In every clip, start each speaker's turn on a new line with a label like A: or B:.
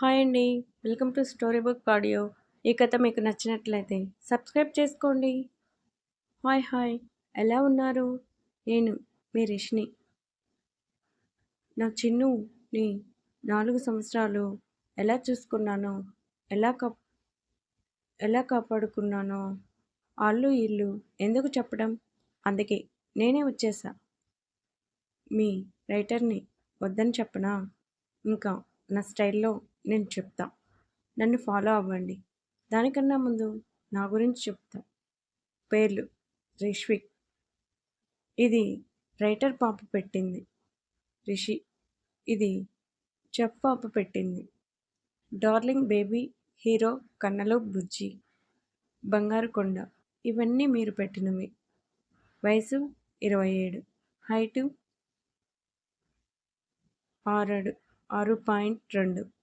A: Hi అండి. Welcome to story book audio. ఈ కథ మీకు నచ్చినట్లయితే సబ్స్క్రైబ్ చేసుకోండి. Hi hi. ఎలా ఉన్నారు? నేను మీ రిష్ని. నా చిన్నుని నాలుగు సంవత్సరాలు ఎలా చూసుకున్నానో ఎలా కా ఎలా కాపాడుకున్నానో వాళ్ళు ఇల్లు ఎందుకు చెప్పడం? అందుకే నేనే వచ్చేసా. మీ రైటర్ని వద్దని చెప్పనా? ఇంకా నా స్టైల్లో నేను చెప్తా. నన్ను ఫాలో అవ్వండి. దానికన్నా ముందు నా గురించి చెప్తా. పేర్లు. రిష్విక్ ఇది రైటర్ పాప పెట్టింది. రిషి. ఇది చెఫ్ పాప పెట్టింది. డార్లింగ్ బేబీ హీరో కన్నలో బుజ్జి బంగారు కొండ. ఇవన్నీ మీరు పెట్టినవి. వయసు ఇరవై ఏడు. హైటు ఆరు ఆరు పాయింట్ రెండు.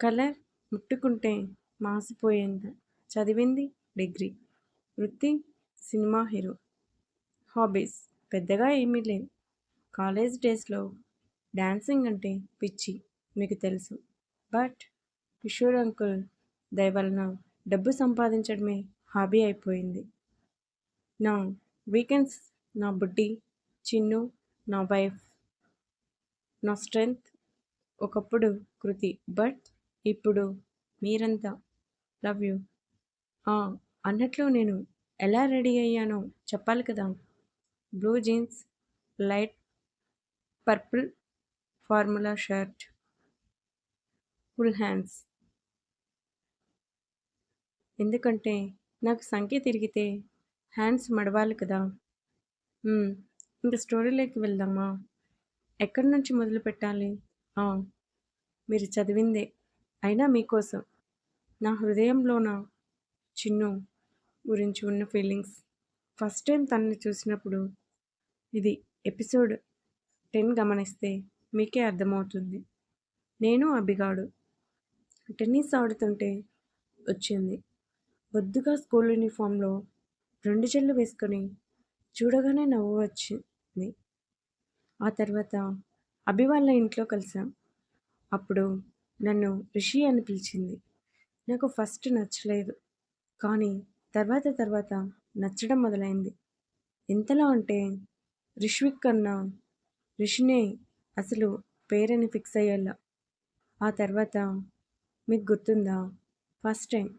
A: కలర్ ముట్టుకుంటే మాసిపోయేంత చదివింది డిగ్రీ. వృత్తి సినిమా హీరో. హాబీస్ పెద్దగా ఏమీ లేవు. కాలేజ్ డేస్లో డ్యాన్సింగ్ అంటే పిచ్చి మీకు తెలుసు. బట్ కిషోర్ అంకుల్ దయవలన డబ్బు సంపాదించడమే హాబీ అయిపోయింది. నా వీకెండ్స్ నా బుడ్డి చిన్ను నా వైఫ్ నా స్ట్రెంగ్త్ ఒకప్పుడు కృతి. బట్ ఇప్పుడు మీరంతా లవ్ యూ అన్నట్లు నేను ఎలా రెడీ అయ్యానో చెప్పాలి కదా. Blue jeans light purple formula shirt full hands. ఎందుకంటే నాకు సంఖ్య తిరిగితే హ్యాండ్స్ మడవాలి కదా. ఇంకా ఇంక స్టోరీలోకి వెళ్దామా? ఎక్కడి నుంచి మొదలు పెట్టాలి మీరు చదివిందే. అయినా మీకోసం నా హృదయంలోన చిన్ను గురించి ఉన్న ఫీలింగ్స్ ఫస్ట్ టైం తనని చూసినప్పుడు ఇది ఎపిసోడ్ టెన్ గమనిస్తే మీకే అర్థమవుతుంది. నేను అభిగాడు టెన్నిస్ ఆడుతుంటే వచ్చింది. బొద్దుగా స్కూల్ యూనిఫామ్లో రెండు చెళ్ళు వేసుకొని చూడగానే నవ్వు వచ్చింది. ఆ తర్వాత అభి వాళ్ళ ఇంట్లో కలిసాం. అప్పుడు నన్ను రిషి అని పిలిచింది. నాకు ఫస్ట్ నచ్చలేదు. కానీ తర్వాత తర్వాత నచ్చడం మొదలైంది. ఎంతలా అంటే రిష్విక్ కన్నా రిషినే అసలు పేరని ఫిక్స్ అయ్యేలా. ఆ తర్వాత మీకు గుర్తుందా? First time.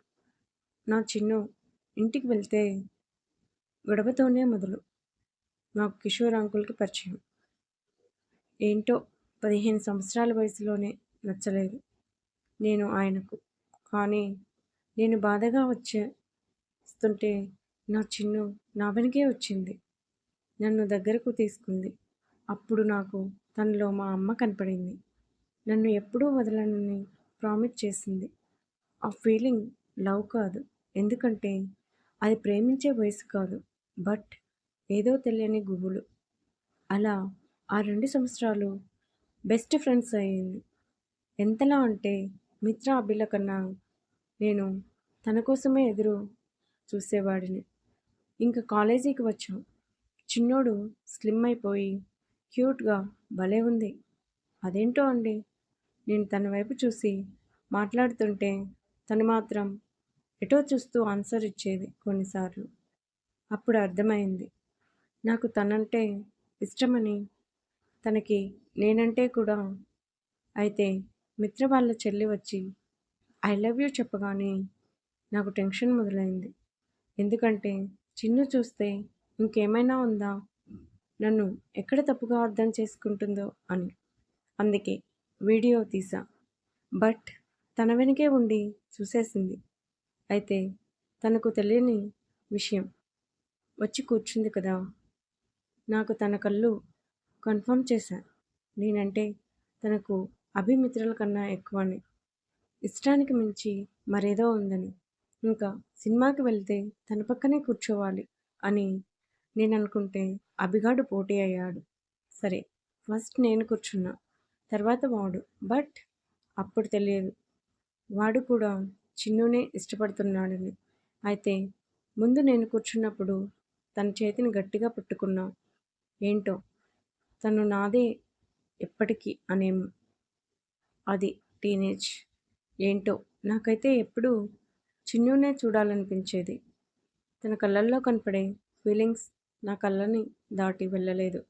A: నా చిన్ను ఇంటికి వెళ్తే గొడవతోనే మొదలు. నాకు కిషోర్ అంకుల్కి పరిచయం. ఏంటో పదిహేను సంవత్సరాల వయసులోనే నచ్చలేదు. నేను ఆయనకు. కానీ నేను బాధగా వచ్చేస్తుంటే నా చిన్ను నా వెనకే వచ్చింది. నన్ను దగ్గరకు తీసుకుంది. అప్పుడు నాకు తనలో మా అమ్మ కనపడింది. నన్ను ఎప్పుడూ వదలనని ప్రామిస్ చేసింది. ఆ ఫీలింగ్ లవ్ కాదు. ఎందుకంటే అది ప్రేమించే వయసు కాదు. బట్ ఏదో తెలియని గుబులు. అలా ఆ రెండు సంవత్సరాలు బెస్ట్ ఫ్రెండ్స్ అయ్యింది. ఎంతలా అంటే మిత్ర అభిల కన్నా నేను తన కోసమే ఎదురు చూసేవాడిని. ఇంకా కాలేజీకి వచ్చాం. చిన్నోడు స్లిమ్ అయిపోయి క్యూట్గా భలే ఉంది. అదేంటో అండి? నేను తన వైపు చూసి మాట్లాడుతుంటే తను మాత్రం ఎటో చూస్తూ ఆన్సర్ ఇచ్చేది కొన్నిసార్లు. అప్పుడు అర్థమైంది. నాకు తనంటే ఇష్టమని తనకి నేనంటే కూడా అయితే మిత్ర వాళ్ళ చెల్లి వచ్చి ఐ లవ్ యూ చెప్పగానే నాకు టెన్షన్ మొదలైంది. ఎందుకంటే చిన్ను చూస్తే ఇంకేమైనా ఉందా? నన్ను ఎక్కడ తప్పుగా అర్థం చేసుకుంటుందో అని. అందుకే వీడియో తీసా. బట్ తన వెనకే ఉండి చూసేసింది. అయితే తనకు తెలియని విషయం. వచ్చి కూర్చుంది కదా. నాకు తన కళ్ళు కన్ఫర్మ్ చేశా నేనంటే తనకు అభిమిత్రుల కన్నా ఎక్కువని. ఇష్టానికి మించి మరేదో ఉందని. ఇంకా సినిమాకి వెళ్తే తన పక్కనే కూర్చోవాలి అని నేను అనుకుంటే అభిగాడు పోటీ అయ్యాడు. సరే ఫస్ట్ నేను కూర్చున్నా. తర్వాత వాడు. బట్ అప్పుడు తెలియదు. వాడు కూడా చిన్నునే ఇష్టపడుతున్నాడని. అయితే ముందు నేను కూర్చున్నప్పుడు తన చేతిని గట్టిగా పట్టుకున్నా. ఏంటో? తను నాదే ఎప్పటికీ అనేమో అది టీనేజ్. ఏంటో నాకైతే ఎప్పుడూ చిన్నునే చూడాలనిపించేది. తన కళ్ళల్లో కనపడే ఫీలింగ్స్ నా కళ్ళని దాటి వెళ్ళలేదు.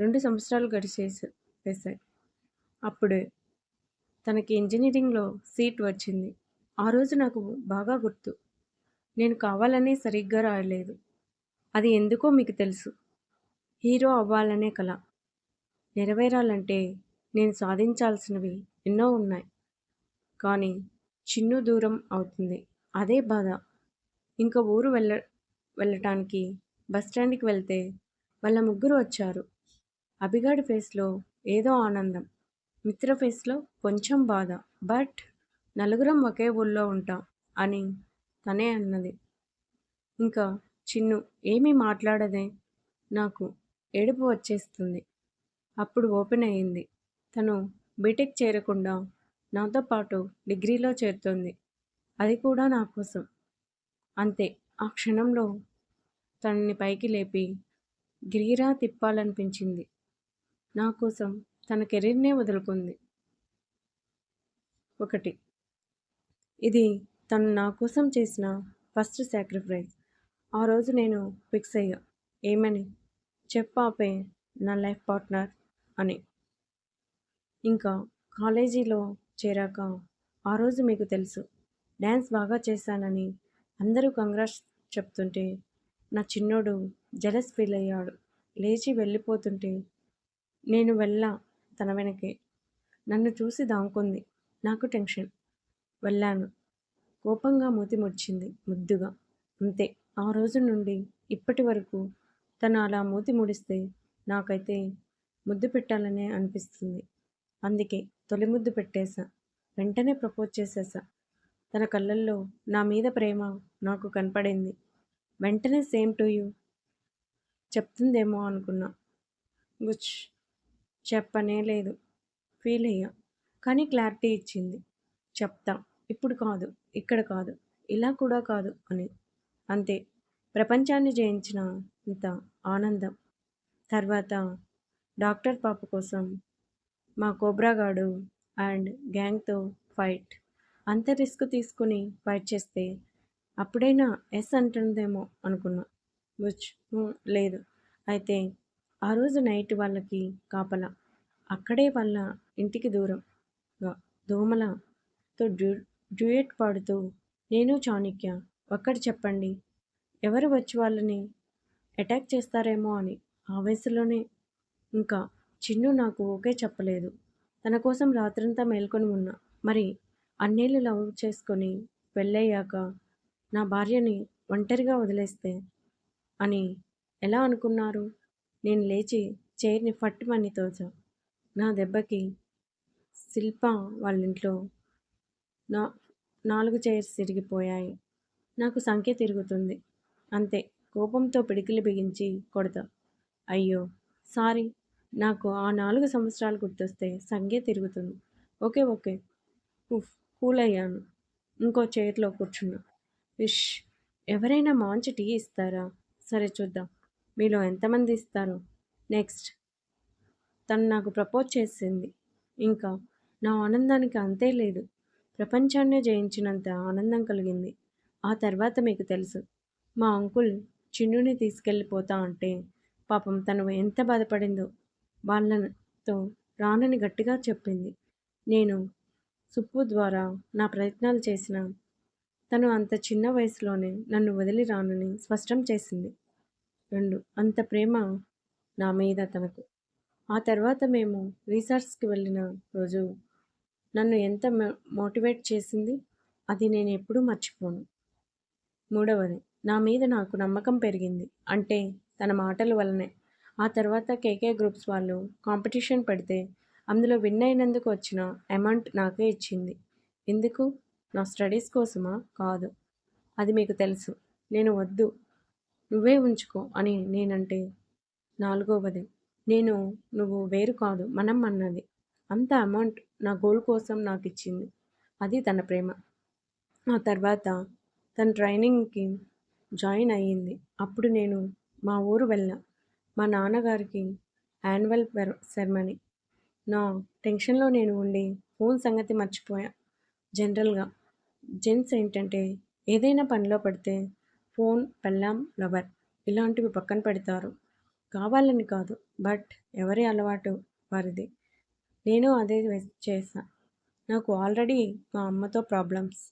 A: రెండు సంవత్సరాలు గడిచేసి వేశాయి. అప్పుడే తనకి ఇంజనీరింగ్లో సీట్ వచ్చింది. ఆ రోజు నాకు బాగా గుర్తు. నేను కావాలని సరిగ్గా రాయలేదు. అది ఎందుకో మీకు తెలుసు. హీరో అవ్వాలనే కల. నెరవేరాలంటే నేను సాధించాల్సినవి ఎన్నో ఉన్నాయి. కానీ చిన్ను దూరం అవుతుంది. అదే బాధ. ఇంకా ఊరు వెళ్ళ వెళ్ళటానికి బస్ స్టాండ్కి వెళ్తే వాళ్ళ ముగ్గురు వచ్చారు. అభిగాడి ఫేస్లో ఏదో ఆనందం. మిత్ర ఫేస్లో కొంచెం బాధ. బట్ నలుగురం ఒకే ఊళ్ళో ఉంటాం అని తనే అన్నది. ఇంకా చిన్ను ఏమీ మాట్లాడదే. నాకు ఏడుపు వచ్చేస్తుంది. అప్పుడు ఓపెన్ అయ్యింది తను బీటెక్ చేరకుండా నాతో పాటు డిగ్రీలో చేరుతుంది. అది కూడా నా కోసం. అంతే. ఆ క్షణంలో తనని పైకి లేపి గిరిగిరా తిప్పాలనిపించింది. నా కోసం తన కెరీర్నే వదులుకుంది. ఒకటి. ఇది తను నా కోసం చేసిన ఫస్ట్ సాక్రిఫైస్. ఆ రోజు నేను ఫిక్స్ అయ్యా. ఏమని? చెప్పాపే నా లైఫ్ పార్ట్నర్ అని. ఇంకా కాలేజీలో చేరాక ఆ రోజు మీకు తెలుసు. డ్యాన్స్ బాగా చేశానని అందరూ కంగ్రాట్స్ చెప్తుంటే నా చిన్నోడు జలస్ ఫీల్ అయ్యాడు. లేచి వెళ్ళిపోతుంటే నేను వెళ్ళా తన వెనకే. నన్ను చూసి దాంకుంది నాకు టెన్షన్. వెళ్ళాను. కోపంగా మూతి ముడిచింది. ముద్దుగా. అంతే. ఆ రోజు నుండి ఇప్పటి వరకు తను అలా మూతి ముడిస్తే నాకైతే ముద్దు పెట్టాలనే అనిపిస్తుంది. అందుకే తొలి ముద్దు పెట్టేశా వెంటనే ప్రపోజ్ చేసేసా తన కళ్ళల్లో నా మీద ప్రేమ నాకు కనపడింది. వెంటనే సేమ్ టు యూ చెప్తుందేమో అనుకున్నా. గుచ్ చెప్పనే లేదు. ఫీల్ అయ్యా కానీ క్లారిటీ ఇచ్చింది. చెప్తా ఇప్పుడు కాదు ఇక్కడ కాదు ఇలా కూడా కాదు అని. అంతే ప్రపంచాన్ని జయించిన ఇంత ఆనందం. తర్వాత డాక్టర్ పాప కోసం మా కోబ్రాగాడు అండ్ గ్యాంగ్తో ఫైట్. అంత రిస్క్ తీసుకుని ఫైట్ చేస్తే అప్పుడైనా ఎస్ అంటుందేమో అనుకున్నా. బుచ్ లేదు. అయితే ఆ రోజు నైట్ వాళ్ళకి కాపలా. అక్కడే వాళ్ళ ఇంటికి దూరంగా దోమలతో డ్యూ డ్యూయట్ పాడుతూ నేను చాణిక్య ఒక్కటి చెప్పండి. ఎవరు వచ్చి వాళ్ళని అటాక్ చేస్తారేమో అని ఆవేశంలోనే ఇంకా చిన్ను నాకు ఓకే చెప్పలేదు. తన కోసం రాత్రంతా మేల్కొని ఉన్నా. మరి అన్నేళ్ళు లవ్ చేసుకొని పెళ్ళయ్యాక నా భార్యని ఒంటరిగా వదిలేస్తే అని ఎలా అనుకున్నారు? నేను లేచి చైర్ని ఫట్టుమని తోచా. నా దెబ్బకి శిల్ప వాళ్ళ ఇంట్లో నా నాలుగు చైర్స్ తిరిగిపోయాయి. నాకు సంఖ్య తిరుగుతుంది. అంతే. కోపంతో పిడికిలు బిగించి కొడతా. అయ్యో సారీ. నాకు ఆ నాలుగు సంవత్సరాలు గుర్తొస్తే సంఖ్య తిరుగుతుంది. Okay okay. ఉఫ్ కూల్ అయ్యాను ఇంకో చైర్లో కూర్చున్నా. విష్ ఎవరైనా మంచి టీ ఇస్తారా? సరే చూద్దాం. మీలో ఎంతమంది ఇస్తారు? నెక్స్ట్. తను నాకు ప్రపోజ్ చేసింది. ఇంకా నా ఆనందానికి అంతే లేదు. ప్రపంచాన్నే జయించినంత ఆనందం కలిగింది. ఆ తర్వాత మీకు తెలుసు. మా అంకుల్ చిన్నుని తీసుకెళ్ళిపోతా అంటే పాపం తను ఎంత బాధపడిందో. వాళ్ళతో రానని గట్టిగా చెప్పింది. నేను సుప్పు ద్వారా నా ప్రయత్నాలు చేసిన తను అంత చిన్న వయసులోనే నన్ను వదిలి రానని స్పష్టం చేసింది. రెండు అంత ప్రేమ నా మీద తనకు. ఆ తర్వాత మేము రీసార్ట్స్కి వెళ్ళిన రోజు నన్ను ఎంత మోటివేట్ చేసింది అది నేను ఎప్పుడూ మర్చిపోను. మూడవది నా మీద నాకు నమ్మకం పెరిగింది. అంటే తన మాటల వల్లనే. ఆ తర్వాత కేకే గ్రూప్స్ వాళ్ళు కాంపిటీషన్ పెడితే అందులో విన్ అయినందుకు వచ్చిన అమౌంట్ నాకే ఇచ్చింది. ఎందుకు? నా స్టడీస్ కోసమా? కాదు. అది మీకు తెలుసు. నేను వద్దు. నువ్వే ఉంచుకో అని నేనంటే నాలుగవది. నేను నువ్వు వేరు కాదు. మనం అన్నది. అంత అమౌంట్ నా గోల్ కోసం నాకు ఇచ్చింది. అది తన ప్రేమ. ఆ తర్వాత తన ట్రైనింగ్కి జాయిన్ అయ్యింది. అప్పుడు నేను మా ఊరు వెళ్ళా. మా నాన్నగారికి యాన్యువల్ సెరమనీ నా టెన్షన్‌లో నేను ఉండి ఫోన్ సంగతి మర్చిపోయా. జనరల్‌గా జెంట్స్ ఏంటంటే ఏదైనా పనిలో పడితే ఫోన్, పెళ్ళాం, లవర్ ఇలాంటివి పక్కన పెడతారు. కావాలని కాదు. బట్ ఎవరి అలవాటు వారిది. నేను అదే చేశా. నాకు ఆల్రెడీ మా అమ్మతో ప్రాబ్లమ్స్.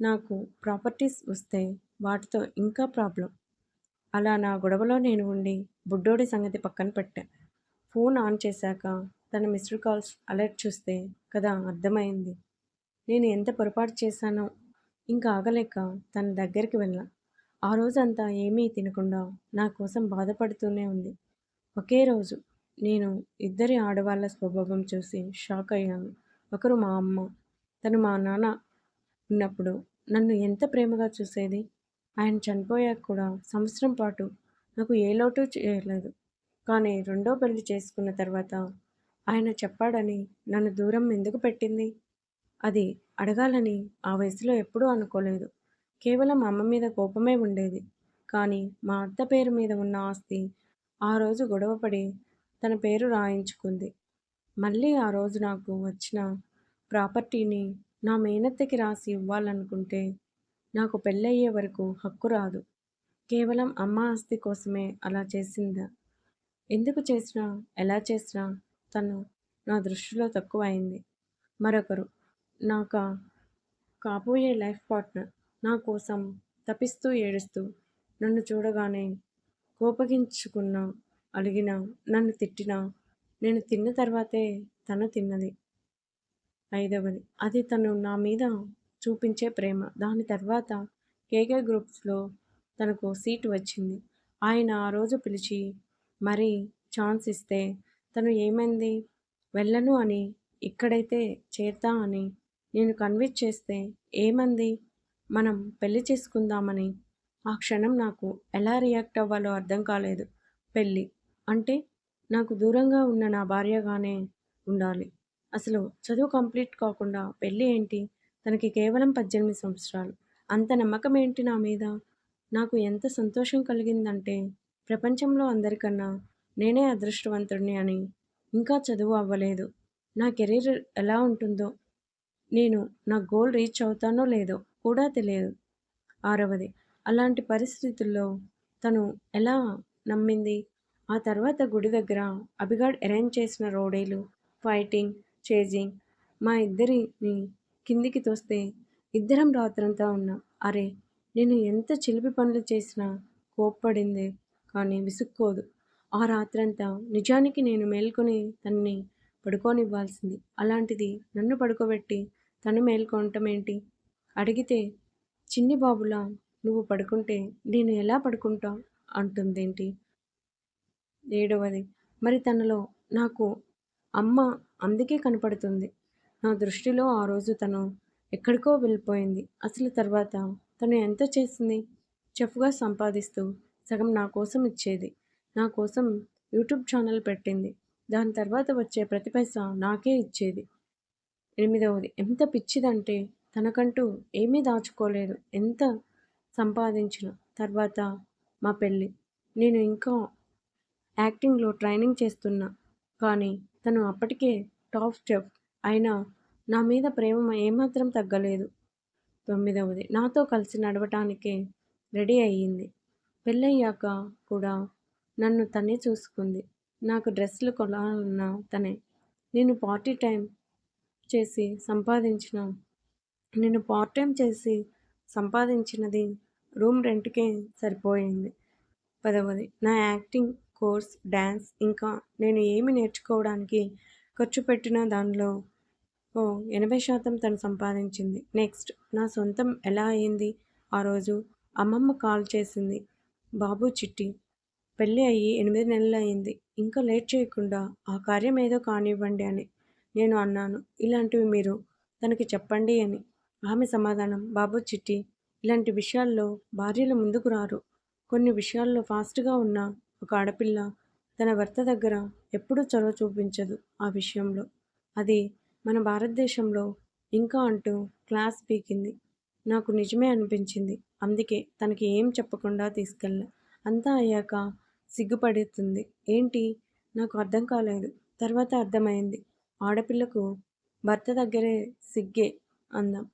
A: నాకు ప్రాపర్టీస్ వస్తే వాటితో ఇంకా ప్రాబ్లం అలా నా గొడవలో నేను ఉండి బుడ్డోడి సంగతి పక్కన పెట్టా. ఫోన్ ఆన్ చేశాక తన మిస్డ్ కాల్స్ అలర్ట్ చూస్తే కదా అర్థమైంది. నేను ఎంత పొరపాటు చేశానో. ఇంకా ఆగలేక తన దగ్గరికి వెళ్ళా. ఆ రోజంతా ఏమీ తినకుండా నా కోసం బాధపడుతూనే ఉంది. ఒకే రోజు నేను ఇద్దరి ఆడవాళ్ళ స్వభావం చూసి షాక్ అయ్యాను. ఒకరు మా అమ్మ. తను మా నాన్న ఉన్నప్పుడు నన్ను ఎంత ప్రేమగా చూసేది. ఆయన చనిపోయాక కూడా సంవత్సరం పాటు నాకు ఏ లోటు చేయలేదు. కానీ రెండో పెళ్ళి చేసుకున్న తర్వాత ఆయన చెప్పాడని నన్ను దూరం ఎందుకు పెట్టింది? అది అడగాలని ఆ వయసులో ఎప్పుడూ అనుకోలేదు. కేవలం అమ్మ మీద కోపమే ఉండేది. కానీ మా అత్త పేరు మీద ఉన్న ఆస్తి ఆ రోజు గొడవపడి తన పేరు రాయించుకుంది. మళ్ళీ ఆ రోజు నాకు వచ్చిన ప్రాపర్టీని నా మేనత్తకి రాసి ఇవ్వాలనుకుంటే నాకు పెళ్ళయ్యే వరకు హక్కు రాదు. కేవలం అమ్మ ఆస్తి కోసమే అలా చేసిందా? ఎందుకు చేసినా, ఎలా చేసినా తను నా దృష్టిలో తక్కువైంది. మరొకరు నాకు కాబోయే లైఫ్ పార్ట్నర్ నా కోసం తపిస్తూ ఏడుస్తూ నన్ను చూడగానే కోపగించుకున్నా, అలిగినా, నన్ను తిట్టినా నేను తిన్న తర్వాతే తను తిన్నది. ఐదవది అది తను నా మీద చూపించే ప్రేమ. దాని తర్వాత కేకే గ్రూప్స్‌లో తనకు సీటు వచ్చింది. ఆయన ఆ రోజు పిలిచి మరీ ఛాన్స్ ఇస్తే తను ఏమంది? వెళ్ళను అని ఇక్కడైతే చేరతా అని నేను కన్విన్స్ చేస్తే ఏమంది? మనం పెళ్ళి చేసుకుందామని. ఆ క్షణం నాకు ఎలా రియాక్ట్ అవ్వాలో అర్థం కాలేదు. పెళ్ళి అంటే నాకు దూరంగా ఉన్న నా భార్యగానే ఉండాలి. అసలు చదువు కంప్లీట్ కాకుండా పెళ్ళి ఏంటి? తనకి కేవలం పద్దెనిమిది సంవత్సరాలు. అంత నమ్మకం ఏంటి నా మీద? నాకు ఎంత సంతోషం కలిగిందంటే ప్రపంచంలో అందరికన్నా నేనే అదృష్టవంతుడిని అని. ఇంకా చదువు అవ్వలేదు. నా కెరీర్ ఎలా ఉంటుందో, నేను నా గోల్ రీచ్ అవుతానో లేదో కూడా తెలియదు. ఆరవది అలాంటి పరిస్థితుల్లో తను ఎలా నమ్మింది? ఆ తర్వాత గుడి దగ్గర అభిగాడ్ అరేంజ్ చేసిన రోడేలు ఫైటింగ్, చేజింగ్ మా ఇద్దరిని కిందికి తోస్తే ఇద్దరం రాత్రంతా ఉన్నాం. అరే నేను ఎంత చిలిపి పనులు చేసినా కోప్పడిందే కానీ విసుక్కోదు. ఆ రాత్రంతా నిజానికి నేను మేల్కొని తన్ని పడుకోనివ్వాల్సింది. అలాంటిది నన్ను పడుకోబెట్టి తను మేల్కొనటమేంటి? అడిగితే చిన్ని బాబులా నువ్వు పడుకుంటే నేను ఎలా పడుకుంటా అంటుందేంటి? ఏడవది మరి తనలో నాకు అమ్మ అందుకే కనపడుతుంది. నా దృష్టిలో ఆ రోజు తను ఎక్కడికో వెళ్ళిపోయింది. అసలు తర్వాత తను ఎంత చేసింది? చెఫ్‌గా సంపాదిస్తూ సగం నా కోసం ఇచ్చేది. నా కోసం యూట్యూబ్ ఛానల్ పెట్టింది. దాని తర్వాత వచ్చే ప్రతి పైసా నాకే ఇచ్చేది. ఎనిమిదవది ఎంత పిచ్చిదంటే తనకంటూ ఏమీ దాచుకోలేదు. ఎంత సంపాదించిన తర్వాత మా పెళ్ళి నేను ఇంకా యాక్టింగ్‌లో ట్రైనింగ్ చేస్తున్నా. కానీ తను అప్పటికే టాప్ చెఫ్. అయినా నా మీద ప్రేమ ఏమాత్రం తగ్గలేదు. తొమ్మిదవది నాతో కలిసి నడవటానికే రెడీ అయ్యింది. పెళ్ళయ్యాక కూడా నన్ను తనే చూసుకుంది. నాకు డ్రెస్సులు కొనాలన్న తనే. నేను పార్టీ టైం చేసి సంపాదించిన నేను పార్ట్ టైం చేసి సంపాదించినది రూమ్ రెంట్‌కే సరిపోయింది. పదవది నా యాక్టింగ్ కోర్స్, డ్యాన్స్ ఇంకా నేను ఏమి నేర్చుకోవడానికి ఖర్చు పెట్టిన దానిలో ఓ ఎనభై శాతం తను సంపాదించింది. నెక్స్ట్ నా సొంతం ఎలా అయింది? ఆ రోజు అమ్మమ్మ కాల్ చేసింది. బాబు చిట్టి పెళ్ళి అయ్యి ఎనిమిది నెలలు అయింది ఇంకా లేట్ చేయకుండా ఆ కార్యం ఏదో కానివ్వండి అని నేను అన్నాను. ఇలాంటివి మీరు తనకి చెప్పండి అని. ఆమె సమాధానం బాబు చిట్టి ఇలాంటి విషయాల్లో భార్యలు ముందుకు రారు. కొన్ని విషయాల్లో ఫాస్ట్‌గా ఉన్న ఒక ఆడపిల్ల తన భర్త దగ్గర ఎప్పుడూ చొరవ చూపించదు ఆ విషయంలో. అది మన భారతదేశంలో ఇంకా అంటూ క్లాస్ పీకింది. నాకు నిజమే అనిపించింది. అందుకే తనకి ఏం చెప్పకుండా తీసుకెళ్ళా. అంతా అయ్యాక సిగ్గుపడుతుంది. ఏంటి? నాకు అర్థం కాలేదు. తర్వాత అర్థమైంది. ఆడపిల్లకు భర్త దగ్గరే సిగ్గే అందం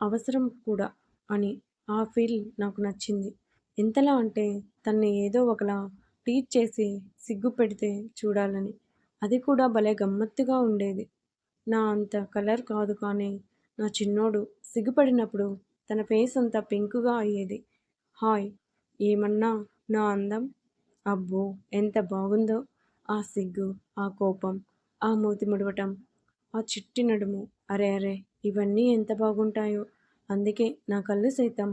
A: అవసరం కూడా అని ఆ ఫీల్ నాకు నచ్చింది ఎంతలా అంటే తన్ని ఏదో ఒకలా టీచ్ చేసి సిగ్గు పెడితే చూడాలని అది కూడా భలే గమ్మత్తుగా ఉండేది నా అంత కలర్ కాదు కానీ నా చిన్నోడు సిగ్గుపడినప్పుడు తన ఫేస్ అంతా పింకుగా అయ్యేది. హాయ్ ఏమన్నా నా అందం? అబ్బో ఎంత బాగుందో. ఆ సిగ్గు ఆ కోపం ఆ మూతి ముడవటం ఆ చిట్టి నడుము. అరే అరే ఇవన్నీ ఎంత బాగుంటాయో. అందుకే నా కళ్ళు సైతం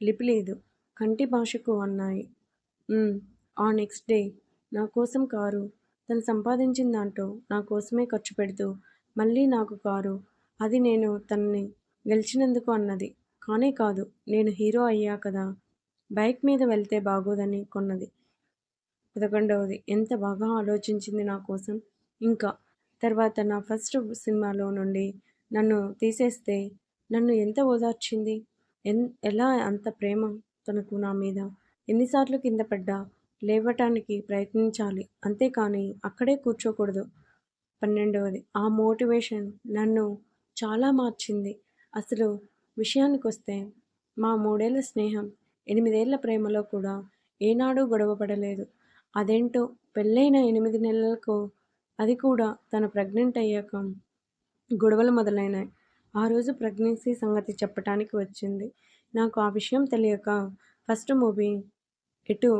A: లిపి లేదు కంటి భాషకు అన్నాయి. ఆ నెక్స్ట్ డే నా కోసం కారు తను సంపాదించిన దాంట్లో నా కోసమే ఖర్చు పెడుతూ మళ్ళీ నాకు కారు. అది నేను తనని గెలిచినందుకు అన్నది. కానే కాదు నేను హీరో అయ్యా కదా. బైక్ మీద వెళ్తే బాగోదని కొన్నది. పదకొండవది. ఎంత బాగా ఆలోచించింది నా కోసం. ఇంకా తర్వాత నా ఫస్ట్ సినిమాలో నుండి నన్ను తీసేస్తే నన్ను ఎంత ఓదార్చింది? ఎన్ ఎలా అంత ప్రేమ తనకు నా మీద? ఎన్నిసార్లు కింద పడ్డా? లేవటానికి ప్రయత్నించాలి. అంతేకాని అక్కడే కూర్చోకూడదు. పన్నెండవది. ఆ మోటివేషన్ నన్ను చాలా మార్చింది. అసలు విషయానికి వస్తే మా మూడేళ్ళ స్నేహం ఎనిమిదేళ్ళ ప్రేమలో కూడా ఏనాడూ గొడవ పడలేదు అదేంటో పెళ్ళైన ఎనిమిది నెలలకు అది కూడా తన ప్రెగ్నెంట్ అయ్యాక గొడవలు మొదలైనాయి. ఆ రోజు ప్రెగ్నెన్సీ సంగతి చెప్పటానికి వచ్చింది. నాకు ఆ విషయం తెలియక ఫస్ట్ మూవీ ఎటు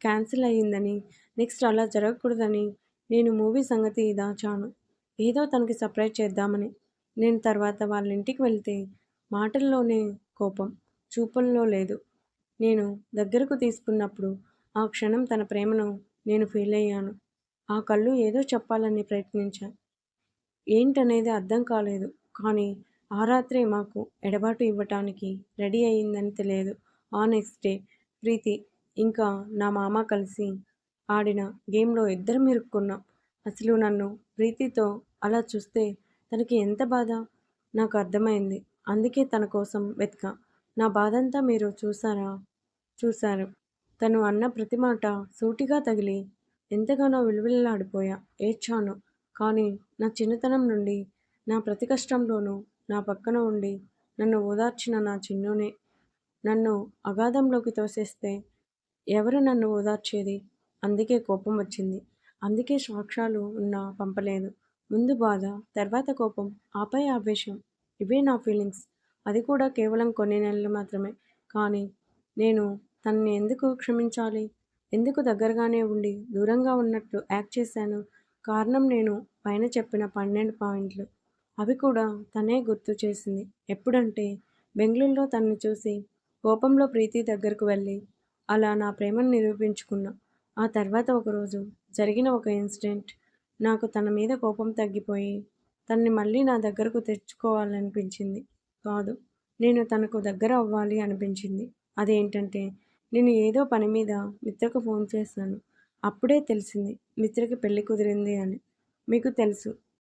A: క్యాన్సిల్ అయ్యిందని నెక్స్ట్ అలా జరగకూడదని నేను మూవీ సంగతి దాచాను ఏదో తనకి సర్ప్రైజ్ చేద్దామని. నేను తర్వాత వాళ్ళ ఇంటికి వెళ్తే మాటల్లోనే కోపం చూపుల్లో లేదు. నేను దగ్గరకు తీసుకున్నప్పుడు ఆ క్షణం తన ప్రేమను నేను ఫీల్ అయ్యాను. ఆ కళ్ళు ఏదో చెప్పాలని ప్రయత్నించా. ఏంటనేది అర్థం కాలేదు. కానీ ఆ రాత్రే మాకు ఎడబాటు ఇవ్వటానికి రెడీ అయ్యిందని తెలియదు. ఆ నెక్స్ట్ డే ప్రీతి ఇంకా నా మామ కలిసి ఆడిన గేమ్లో ఇద్దరం ఇరుక్కున్నాం అసలు నన్ను ప్రీతితో అలా చూస్తే తనకి ఎంత బాధ? నాకు అర్థమైంది. అందుకే తన కోసం వెతక. నా బాధంతా మీరు చూసారా? చూశారు. తను అన్న ప్రతి మాట సూటిగా తగిలి ఎంతగానో విలువిల్లాడిపోయా. ఏడ్చాను. కానీ నా చిన్నతనం నుండి నా ప్రతి కష్టంలోనూ నా పక్కన ఉండి నన్ను ఓదార్చిన నా చిన్నునే. నన్ను అగాధంలోకి తోసేస్తే ఎవరు నన్ను ఓదార్చేది? అందుకే కోపం వచ్చింది. అందుకే సాక్ష్యాలు ఉన్నా పంపలేదు. ముందు బాధ తర్వాత కోపం ఆపై ఆవేశం. ఇవే నా ఫీలింగ్స్. అది కూడా కేవలం కొన్ని నెలలు మాత్రమే. కానీ నేను తనని ఎందుకు క్షమించాలి? ఎందుకు దగ్గరగానే ఉండి దూరంగా ఉన్నట్లు యాక్ట్ చేశాను? కారణం నేను పైన చెప్పిన పన్నెండు పాయింట్లు. అవి కూడా తనే గుర్తు చేసింది. ఎప్పుడంటే బెంగళూరులో తనని చూసి కోపంలో ప్రీతి దగ్గరకు వెళ్ళి అలా నా ప్రేమను నిరూపించుకున్నా. ఆ తర్వాత ఒకరోజు జరిగిన ఒక ఇన్సిడెంట్ నాకు తన మీద కోపం తగ్గిపోయి తనని మళ్ళీ నా దగ్గరకు తెచ్చుకోవాలనిపించింది. కాదు నేను తనకు దగ్గర అవ్వాలి అనిపించింది. అదేంటంటే నేను ఏదో పని మీద మిత్రకు ఫోన్ చేశాను. అప్పుడే తెలిసింది మిత్రకి పెళ్ళి కుదిరింది అని. మీకు తెలుసు